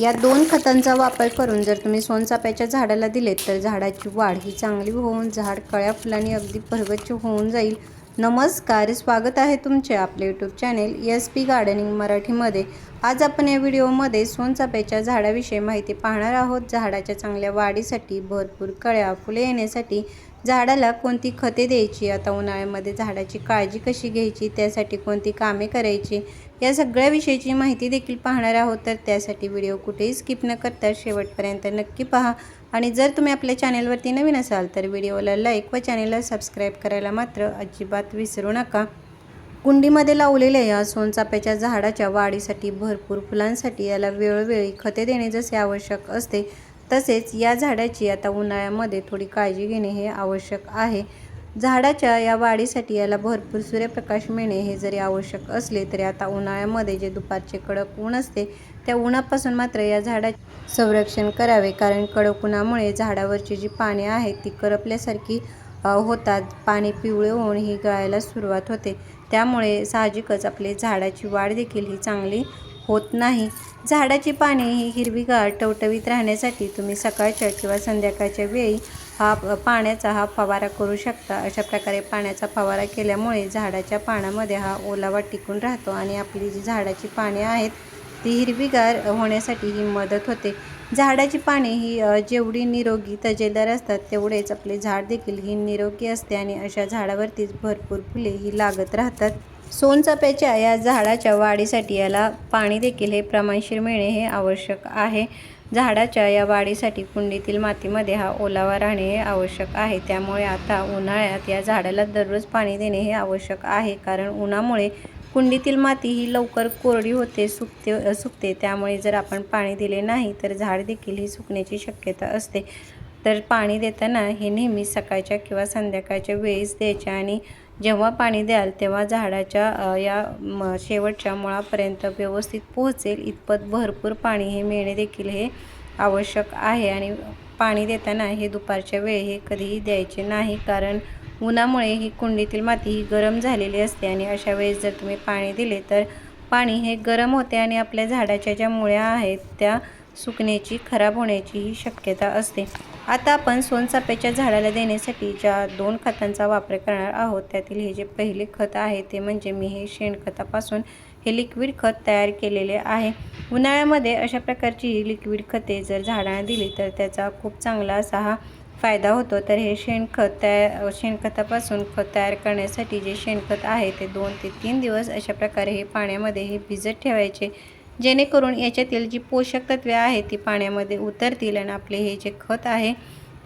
या दोन खतांचा वापर करून जर तुम्ही सोनचाफ्याच्या झाडाला दिलेत तर झाडाची वाढ ही चांगली होऊन झाड कळ्या फुलांनी अगदी भरगच्च होऊन जाईल. नमस्कार स्वागत आहे तुमचे आपले YouTube channel S P gardening मराठीमध्ये. आज आपण या व्हिडिओमध्ये सोनचाफ्याच्या झाडाविषयी माहिती पाहणार आहोत. झाडाच्या चांगल्या वाढीसाठी भरपूर कळ्या फुले येण्यासाठी झाडाला कोणती खते द्यायची? आता उन्हाळ्यामध्ये झाडाची काळजी कशी घ्यायची? त्यासाठी कोणती कामे करायची? या सगळ्याविषयीची माहिती देखील पाहणार आहोत. तर त्यासाठी व्हिडिओ कुठेही स्किप न करता शेवटपर्यंत नक्की पहा. आणि जर तुम्ही आपल्या चॅनेलवरती नवीन असाल तर व्हिडिओला लाईक व चॅनेलला सबस्क्राईब करायला मात्र अजिबात विसरू नका. कुंडीमध्ये लावलेल्या या सोनचाफ्याच्या झाडाच्या वाढीसाठी भरपूर फुलांसाठी याला वेळोवेळी खते देणे जसे आवश्यक असते तसेच या झाडाची आता उन्हाळ्यामध्ये थोडी काळजी घेणे हे आवश्यक आहे. झाडाच्या या वाढीसाठी याला भरपूर सूर्यप्रकाश मिळणे हे जरी आवश्यक असले तरी आता उन्हाळ्यामध्ये जे दुपारचे कडक ऊन असते त्या उन्हापासून मात्र या झाडाचे संरक्षण करावे. कारण कडक उन्हामुळे झाडावरची जी पाने आहेत ती करपल्यासारखी होतात. पाणी पिवळे होऊन ही गळायला सुरुवात होते. त्यामुळे साहजिकच आपले झाडाची वाढ देखील ही चांगली होत नाही. झाडाची पाने ही हिरवीगार टवटवीत राहण्यासाठी तुम्ही सकाळच्या किंवा संध्याकाळच्या वेळी हा पाण्याचा हा फवारा करू शकता. अशा प्रकारे पाण्याचा फवारा केल्यामुळे झाडाच्या पानामध्ये हा ओलावा टिकून राहतो आणि आपली जी झाडाची पाने आहेत ती हिरवीगार होण्यासाठी ही मदत होते. झाडाची पाने ही जेवढी निरोगी तजेलदार असतात तेवढेच आपले झाड देखील ही निरोगी असते आणि अशा झाडावरतीच भरपूर फुले ही लागत राहतात. सोनचाप्याच्या या झाडाच्या वाढीसाठी याला पाणी देखील हे प्रमाणशीर मिळणे हे आवश्यक आहे. झाडाच्या या वाढीसाठी कुंडीतील मातीमध्ये हा ओलावा राहणे हे आवश्यक आहे. त्यामुळे आता उन्हाळ्यात या झाडाला दररोज पाणी देणे हे आवश्यक आहे. कारण उन्हामुळे कुंडीतील माती ही लवकर कोरडी होते सुकते सुकते. त्यामुळे जर आपण पाणी दिले नाही तर झाड देखील ही सुकण्याची शक्यता असते. तर पाणी देताना हे नेहमी सकाळच्या किंवा संध्याकाळच्या वेळीच द्यायचे आणि जेव्हा पाणी द्याल तेव्हा झाडाच्या या म शेवटच्या मुळापर्यंत व्यवस्थित पोहोचेल. इतपत भरपूर पाणी हे मिळणे देखील हे आवश्यक आहे आणि पाणी देताना हे दुपारच्या वेळी हे कधीही द्यायचे नाही कारण उन्हामुळे ही कुंडीतील माती ही गरम झालेली असते आणि अशा वेळेस जर तुम्ही पाणी दिले तर पाणी हे गरम होते आणि आपल्या झाडाच्या ज्या मुळ्या आहेत त्या सुकण्याची खराब होण्याची ही शक्यता असते. आता आपण सोनचाफ्याच्या झाडाला देण्यासाठी ज्या दोन खतांचा वापर करणार आहोत त्यातील हे जे पहिले खत आहे ते म्हणजे मी हे शेणखतापासून हे लिक्विड खत तयार केलेले आहे. उन्हाळ्यामध्ये अशा प्रकारची लिक्विड खते जर झाडांना दिली तर त्याचा खूप चांगला असा हा फायदा होतो तर हे शेणखत तयार शेणखतापासून खत तयार करण्यासाठी जे शेणखत आहे ते दोन ते तीन दिवस अशा प्रकारे हे पाण्यामध्ये हे भिजत ठेवायचे. जेणेकरून याच्यातील जी पोषक तत्वे आहेत ती पाण्यामध्ये उतरतील आणि आपले हे जे खत आहे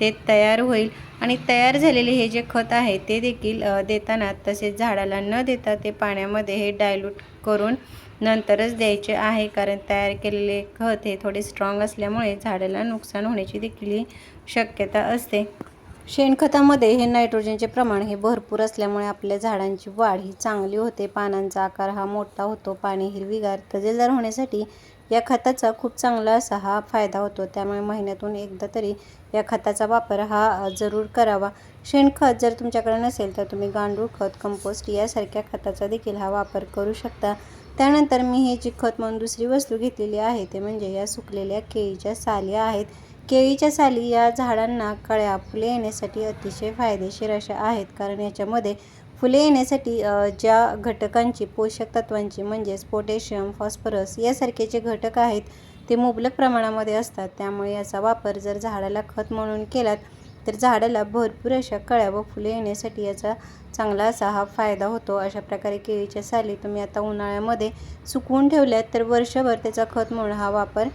ते तयार होईल. आणि तयार झालेले हे जे खत आहे ते देखील देताना तसेच झाडाला न देता ते पाण्यामध्ये हे डायल्यूट करून नंतरच द्यायचे आहे. कारण तयार केलेले खत हे थोडे स्ट्रॉंग असल्यामुळे झाडाला नुकसान होण्याची देखील ही शक्यता असते. शेणखतामध्ये हे नायट्रोजनचे प्रमाण हे भरपूर असल्यामुळे आपल्या झाडांची वाढ ही चांगली होते. पानांचा आकार हा मोठा होतो. पाणी हिरवीगार तजेलदार होण्यासाठी या खताचा खूप चांगला असा हा फायदा होतो. त्यामुळे महिन्यातून एकदा तरी या खताचा वापर हा जरूर करावा. शेणखत जर तुमच्याकडे नसेल तर तुम्ही गांडूळ खत कंपोस्ट यासारख्या खताचा देखील हा वापर करू शकता. त्यानंतर मी हे जी खत म्हणून दुसरी वस्तू घेतलेली आहे ते म्हणजे या सुकलेल्या केळीच्या साल्या आहेत. केळीच्या साली या झाडांना कळ्या फुले येण्यासाठी अतिशय फायदेशीर अशा आहेत. कारण याच्यामध्ये फुले येण्यासाठी ज्या घटकांची पोषक तत्वांची म्हणजेच पोटॅशियम फॉस्फरस यासारखे जे घटक आहेत ते मुबलक प्रमाणामध्ये असतात. त्यामुळे याचा वापर जर झाडाला खत म्हणून केलात तर झाडाला भरपूर अशा कळ्या व फुले येण्यासाठी याचा चांगला असा हा फायदा होतो. अशा प्रकारे केळीच्या साली तुम्ही आता उन्हाळ्यामध्ये सुकवून ठेवल्यात तर वर्षभर त्याचा खत म्हणून हा वापर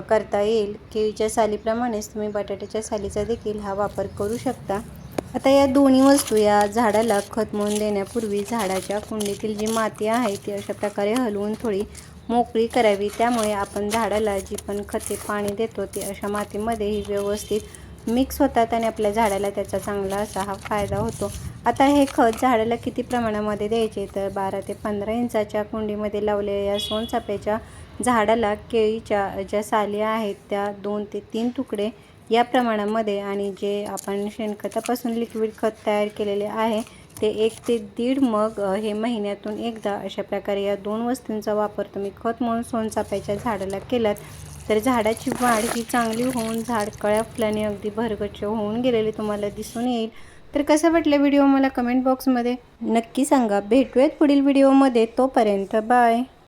करता येईल. केळीच्या सालीप्रमाणेच तुम्ही बटाट्याच्या सालीचा देखील हा वापर करू शकता. आता या दोन्ही वस्तू या झाडाला खत म्हणून देण्यापूर्वी झाडाच्या कुंडीतील जी माती आहे ती अशा प्रकारे हलवून थोडी मोकळी करावी. त्यामुळे आपण झाडाला जी पण खते पाणी देतो ती अशा मातीमध्ये ही व्यवस्थित मिक्स होतात आणि आपल्या झाडाला त्याचा चांगला असा हा फायदा होतो. आता हे खत झाडाला किती प्रमाणामध्ये द्यायचे? तर बारा ते पंधरा इंचाच्या कुंडीमध्ये लावलेल्या सोनचाप्याच्या झाडाला केळीच्या ज्या साली आहेत त्या दोन ते तीन तुकडे या प्रमाणामध्ये आणि जे आपण शेणखतापासून लिक्विड खत तयार केलेले आहे ते एक ते दीड मग हे महिन्यातून एकदा अशा प्रकारे या दोन वस्तूंचा वापर तुम्ही खत म्हणून सोनचाफ्याच्या झाडाला केलात तर झाडाची वाढ ही चांगली होऊन झाड कळ्या फुलाने अगदी भरगच्च होऊन गेलेले तुम्हाला दिसून येईल. तर कसं वाटलं व्हिडिओ? मला कमेंट बॉक्समध्ये नक्की सांगा. भेटूयात पुढील व्हिडिओमध्ये. तोपर्यंत बाय.